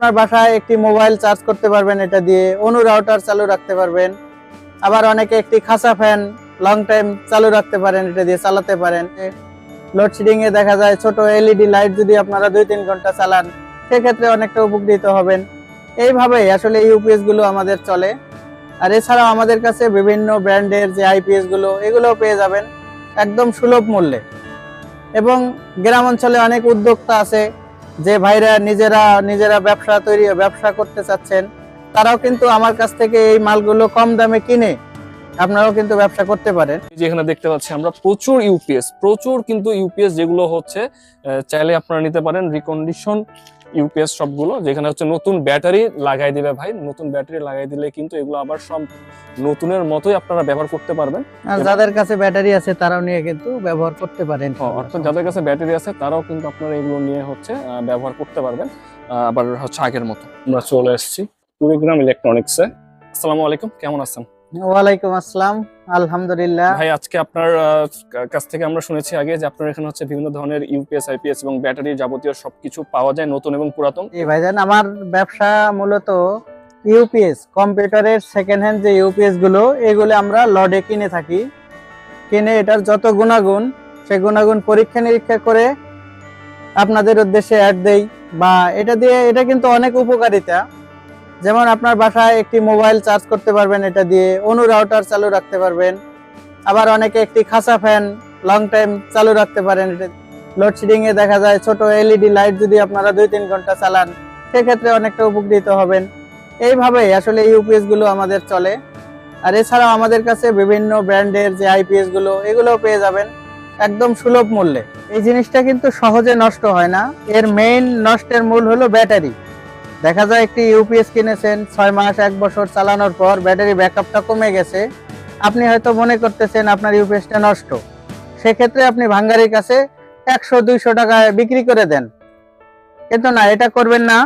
আপনার বাসায় একটি মোবাইল চার্জ করতে পারবেন, এটা দিয়ে অনু রাউটার চালু রাখতে পারবেন। আবার অনেকে একটি খাসা ফ্যান লং টাইম চালু রাখতে পারেন, এটা দিয়ে চালাতে পারেন। লোডশেডিং এ দেখা যায় ছোট এলইডি লাইট যদি আপনারা দুই তিন ঘণ্টা চালান, সেক্ষেত্রে অনেকটা উপকৃত হবেন। এইভাবেই আসলে ইউপিএসগুলো আমাদের চলে। আর এছাড়াও আমাদের কাছে বিভিন্ন ব্র্যান্ডের যে আইপিএসগুলো, এগুলোও পেয়ে যাবেন একদম সুলভ মূল্যে। এবং গ্রাম অঞ্চলে অনেক উদ্যোক্তা আছে যে ভাইরা নিজেরা নিজেরা ব্যবসা তৈরি, ব্যবসা করতে চাচ্ছেন, তারাও কিন্তু আমার কাছ থেকে এই মালগুলো কম দামে কিনে আপনারাও কিন্তু ব্যবসা করতে পারেন। এই যে এখানে দেখতে পাচ্ছি আমরা প্রচুর ইউপিএস প্রচুর কিন্তু ইউপিএস যেগুলো হচ্ছে চাইলে আপনারা নিতে পারেন রিকন্ডিশন ইউপিএস সবগুলো যেখানে হচ্ছে নতুন ব্যাটারি লাগাই দিবে ভাই। নতুন ব্যাটারি লাগাই দিলে কিন্তু এগুলো আবার সব নতুনের মতোই আপনারা ব্যবহার করতে পারবেন। আর যাদের কাছে ব্যাটারি আছে তারাও নিয়ে কিন্তু ব্যবহার করতে পারেন। অর্থাৎ যাদের কাছে ব্যাটারি আছে তারাও কিন্তু আপনারা এগুলো নিয়ে হচ্ছে ব্যবহার করতে পারবেন। আবার হচ্ছে আগের মতো। আমরা চলে এসেছি। কুড়িগ্রাম ইলেকট্রনিক্সে আসসালামু আলাইকুম কেমন আছেন? ওয়ালাইকুম আসসালাম আলহামদুলিল্লাহ। ভাই আজকে আপনার কাছ থেকে আমরা শুনেছি আগে যে আপনার এখানে হচ্ছে বিভিন্ন ধরনের ইউপিএস আইপিএস এবং ব্যাটারি যাবতীয় সবকিছু পাওয়া যায় নতুন এবং পুরাতন। জি ভাইজান আমার ব্যবসা মূলত ইউপিএস কম্পিউটারের সেকেন্ড হ্যান্ড যে ইউপিএসগুলো এগুলো আমরা লডে কিনে থাকি। কিনে এটার যত গুণাগুণ সেই গুণাগুণ পরীক্ষা নিরীক্ষা করে আপনাদের উদ্দেশ্যে অ্যাড দেই। বা এটা দিয়ে এটা কিন্তু অনেক উপকারিতা। যেমন আপনার বাসায় একটি মোবাইল চার্জ করতে পারবেন এটা দিয়ে অনু রাউটার চালু রাখতে পারবেন। আবার অনেকে একটি খাসা ফ্যান লং টাইম চালু রাখতে পারেন। এটা লোডশেডিং এ দেখা যায় ছোট এলইডি লাইট যদি আপনারা দুই তিন ঘণ্টা চালান, সেক্ষেত্রে অনেকটা উপকৃত হবেন। এইভাবেই আসলে ইউপিএসগুলো আমাদের চলে। আর এছাড়াও আমাদের কাছে বিভিন্ন ব্র্যান্ডের যে আইপিএসগুলো, এগুলোও পেয়ে যাবেন একদম সুলভ মূল্যে। এই জিনিসটা কিন্তু সহজে নষ্ট হয় না। এর মেইন নষ্টের মূল হলো ব্যাটারি। দেখা যায় একটি ইউপিএস কিনেছেন ছয় মাস এক বছর চালানোর পর ব্যাটারি ব্যাকআপটা কমে গেছে। আপনি হয়তো মনে করতেছেন আপনার ইউপিএসটা নষ্ট। সেক্ষেত্রে আপনি ভাঙ্গারির কাছে একশো দুইশো টাকায় বিক্রি করে দেন। কিন্তু না এটা করবেন না।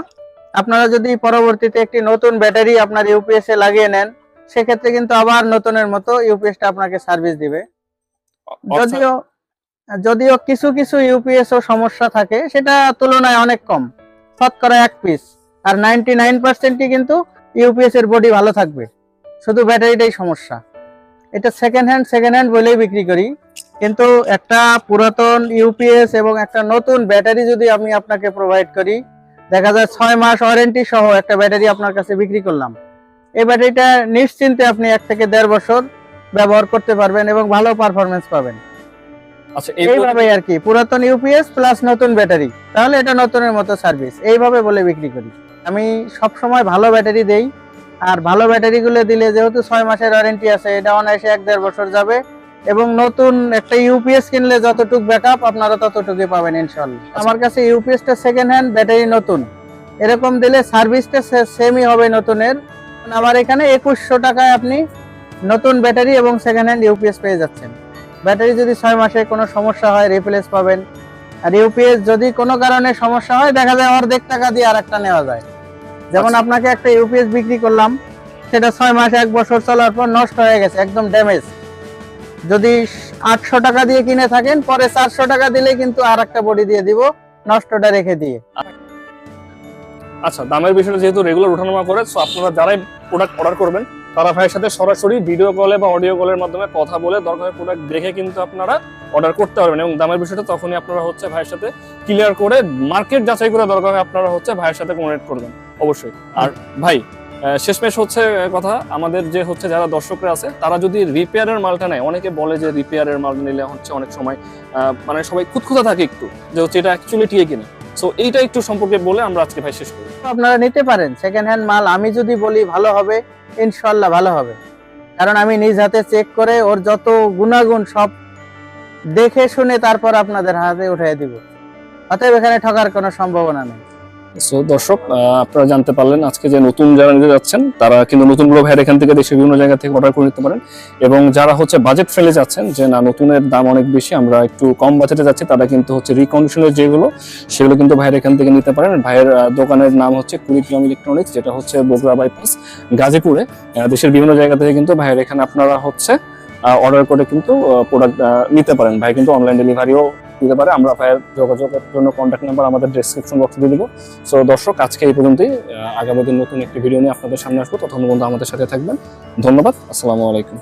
আপনারা যদি পরবর্তীতে একটি নতুন ব্যাটারি আপনার ইউপিএস এ লাগিয়ে নেন সেক্ষেত্রে কিন্তু আবার নতুনের মতো ইউপিএসটা আপনাকে সার্ভিস দিবে। যদিও যদিও কিছু কিছু ইউপিএস ও সমস্যা থাকে সেটা তুলনায় অনেক কম। শতকরা এক পিস আর নাইনটি নাইন পার্সেন্টই কিন্তু ইউপিএস এর বডি ভালো থাকবে। শুধু ব্যাটারিটাই সমস্যা। এটা সেকেন্ড হ্যান্ড সেকেন্ড হ্যান্ড বলেই বিক্রি করি। কিন্তু একটা পুরাতন ইউপিএস এবং একটা নতুন ব্যাটারি যদি আমি আপনাকে প্রোভাইড করি দেখা যায় ছয় মাস ওয়ারেন্টি সহ একটা ব্যাটারি আপনার কাছে বিক্রি করলাম। এই ব্যাটারিটা নিশ্চিন্তে আপনি এক থেকে দেড় বছর ব্যবহার করতে পারবেন এবং ভালো পারফরমেন্স পাবেন। আচ্ছা এই এইভাবে আর কি পুরাতন ইউপিএস প্লাস নতুন ব্যাটারি। তাহলে এটা নতুনের মতো সার্ভিস এইভাবে বলে বিক্রি করি। আমি সব সময় ভালো ব্যাটারি দেই। আর ভালো ব্যাটারিগুলো দিলে যেহেতু ছয় মাসের ওয়ারেন্টি আছে এটা অনায়াসে এক দেড় বছর যাবে। এবং নতুন একটা ইউপিএস কিনলে যতটুকু ব্যাকআপ আপনারা ততটুকুই পাবেন ইনশাল্লাহ আমার কাছে ইউপিএসটা সেকেন্ড হ্যান্ড ব্যাটারি নতুন। এরকম দিলে সার্ভিসটা সেমই হবে নতুনের। আমার এখানে একুশশো টাকায় আপনি নতুন ব্যাটারি এবং সেকেন্ড হ্যান্ড ইউপিএস পেয়ে যাচ্ছেন। ব্যাটারি যদি ছয় মাসে কোনো সমস্যা হয় রিপ্লেস পাবেন। আর ইউপিএস যদি কোনো কারণে সমস্যা হয় দেখা যায় অর্ধেক টাকা দিয়ে আর একটা নেওয়া যায়। যেমন আচ্ছা। আপনাকে একটা ইউপিএস বিক্রি করলাম সেটা ছয় মাস এক বছর চলার পর নষ্ট হয়ে গেছে একদম ড্যামেজ যদি আটশো টাকা দিয়ে কিনে থাকেন পরে চারশো টাকা দিলে কিন্তু আর একটা বডি দিয়ে দিব নষ্টটা রেখে দিয়ে আচ্ছা দামের বিষয়টা যেহেতু রেগুলার ওঠানামা করে সো আপনারা যারাই প্রোডাক্ট অর্ডার করবেন তারা ভাইয়ের সাথে সরাসরি ভিডিও কলে বা অডিও কলের মাধ্যমে কথা বলে দরকার প্রোডাক্ট দেখে কিন্তু আপনারা অর্ডার করতে পারবেন এবং দামের বিষয়টা তখনই আপনারা হচ্ছে ভাইয়ের সাথে ক্লিয়ার করে মার্কেট যাচাই করে দরকার আপনারা হচ্ছে ভাইয়ের সাথে কমিউনিকেট করবেন, অবশ্যই। আর ভাই শেষমেশ হচ্ছে কথা, আমাদের যে হচ্ছে যারা দর্শকরা আছে, তারা যদি রিপেয়ারের মালটা নেয়, অনেকে বলে যে রিপেয়ারের মাল নিলে হচ্ছে অনেক সময় মানে সবাই খুঁতখুঁতা থাকে একটু, যে হচ্ছে এটা অ্যাকচুয়ালি টিয়ে কিনা। সো এইটা একটু সম্পর্কে বলে আমরা আজকে ভাই শেষ করি। আপনারা নিতে পারেন। সেকেন্ড হ্যান্ড মাল আমি যদি বলি ভালো হবে ইনশাল্লাহ ভালো হবে। কারণ আমি নিজ হাতে চেক করে ওর যত গুণাগুণ সব দেখে শুনে তারপর আপনাদের হাতে উঠিয়ে দিব। অতএব এখানে ঠকার কোনো সম্ভাবনা নেই। সো দর্শক আপনারা জানতে পারলেন আজকে যে নতুন যারা নিতে যাচ্ছেন, তারা কিন্তু নতুনগুলো ভাইয়ের এখান থেকে দেশের বিভিন্ন জায়গা থেকে অর্ডার করে নিতে পারেন। এবং যারা হচ্ছে বাজেট ফেলে যাচ্ছেন, যে না, নতুনের দাম অনেক বেশি, আমরা একটু কম বাজেটে যাচ্ছি, তারা কিন্তু হচ্ছে রিকন্ডিশনের যেগুলো, সেগুলো কিন্তু ভাইয়ের এখান থেকে নিতে পারেন। ভাইয়ের দোকানের নাম হচ্ছে কুড়িগ্রাম ইলেকট্রনিক্স যেটা হচ্ছে বগুড়া বাইপাস গাজীপুরে। দেশের বিভিন্ন জায়গা থেকে কিন্তু ভাইয়ের এখানে আপনারা হচ্ছে অর্ডার করে কিন্তু প্রোডাক্ট নিতে পারেন। ভাই কিন্তু অনলাইন ডেলিভারিও দিতে পারে, আমরা ভাইয়ের যোগাযোগের জন্য কন্ট্যাক্ট নাম্বার আমাদের ডিসক্রিপশন বক্সে দিয়ে দিব। সো দর্শক, আজকে এই পর্যন্তই। আগামী দিন নতুন একটি ভিডিও নিয়ে আপনাদের সামনে আসব। তখন বন্ধু আমাদের সাথে থাকবেন। ধন্যবাদ। আসসালামু আলাইকুম।